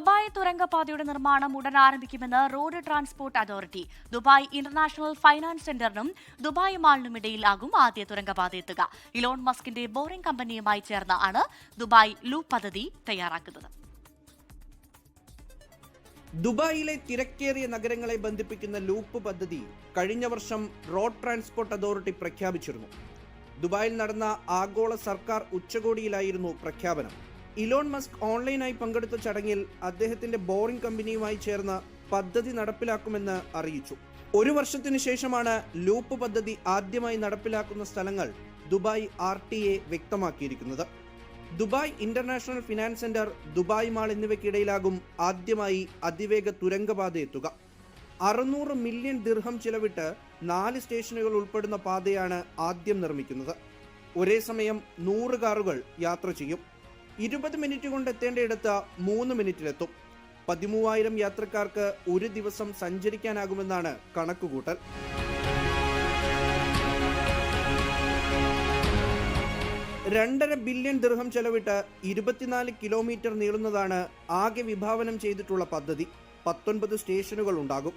Dubai തുരങ്കപാതയുടെ നിർമ്മാണം ഉടൻ ആരംഭിക്കുമെന്ന് road transport authority. Dubai international finance സെന്ററിനും Dubai മാളിനും ഇടയിലാകും ആദ്യ തുരങ്കപാത എത്തുക. ഇലോൺ മസ്കിന്റെ ബോറിംഗ് കമ്പനിയുമായി ചേർന്ന് ആണ് ദുബായ് ലൂപ്പ് പദ്ധതി തയ്യാറാക്കുന്നത്. ദുബായിലെ തിരക്കേറിയ നഗരങ്ങളെ ബന്ധിപ്പിക്കുന്ന ലൂപ്പ് പദ്ധതി കഴിഞ്ഞ വർഷം റോഡ് ട്രാൻസ്പോർട്ട് അതോറിറ്റി പ്രഖ്യാപിച്ചിരുന്നു. ദുബായിൽ നടന്ന ആഗോള സർക്കാർ ഉച്ചകോടിയിലായിരുന്നു പ്രഖ്യാപനം. ഇലോൺ മസ്ക് ഓൺലൈനായി പങ്കെടുത്ത ചടങ്ങിൽ അദ്ദേഹത്തിന്റെ ബോറിംഗ് കമ്പനിയുമായി ചേർന്ന് പദ്ധതി നടപ്പിലാക്കുമെന്ന് അറിയിച്ചു. ഒരു വർഷത്തിനു ശേഷമാണ് ലൂപ്പ് പദ്ധതി ആദ്യമായി നടപ്പിലാക്കുന്ന സ്ഥലങ്ങൾ ദുബായ് ആർ ടി എ വ്യക്തമാക്കിയിരിക്കുന്നത്. Dubai international finance centre Dubai mall എന്നിവയ്ക്കിടയിലാകും ആദ്യമായി അതിവേഗ തുരങ്കപാത എത്തുക. അറുന്നൂറ് മില്യൺ ദിർഹം ചിലവിട്ട് നാല് സ്റ്റേഷനുകൾ ഉൾപ്പെടുന്ന പാതയാണ് ആദ്യം നിർമ്മിക്കുന്നത്. ഒരേ സമയം നൂറ് കാറുകൾ യാത്ര ചെയ്യും. ഇരുപത് മിനിറ്റ് കൊണ്ട് എത്തേണ്ടയിടത്ത് മൂന്ന് മിനിറ്റിലെത്തും. പതിമൂവായിരം യാത്രക്കാർക്ക് ഒരു ദിവസം സഞ്ചരിക്കാനാകുമെന്നാണ് കണക്കുകൂട്ടൽ. രണ്ടര ബില്യൺ ദിർഹം ചെലവിട്ട് ഇരുപത്തിനാല് കിലോമീറ്റർ നീളുന്നതാണ് ആകെ വിഭാവനം ചെയ്തിട്ടുള്ള പദ്ധതി. പത്തൊൻപത് സ്റ്റേഷനുകൾ ഉണ്ടാകും.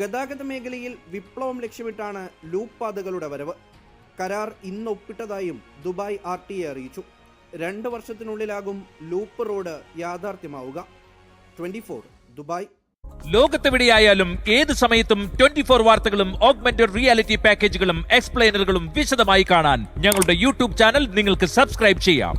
ഗതാഗത മേഖലയിൽ വിപ്ലവം ലക്ഷ്യമിട്ടാണ് ലൂപ്പ് പാതകളുടെ വരവ്. കരാർ ഇന്ന് ഒപ്പിട്ടതായും ദുബായ് ആർ ടി എ അറിയിച്ചു. രണ്ട് വർഷത്തിനുള്ളിലാകും loop road യാഥാർത്ഥ്യമാവുക. Twenty four Dubai. ലോകത്തെവിടെയായാലും ഏത് സമയത്തും ട്വന്റി ഫോർ വാർത്തകളും ഓഗ്മെന്റഡ് റിയാലിറ്റി പാക്കേജുകളും എക്സ്പ്ലെയിനറുകളും വിശദമായി കാണാൻ ഞങ്ങളുടെ യൂട്യൂബ് ചാനൽ നിങ്ങൾക്ക് സബ്സ്ക്രൈബ് ചെയ്യാം.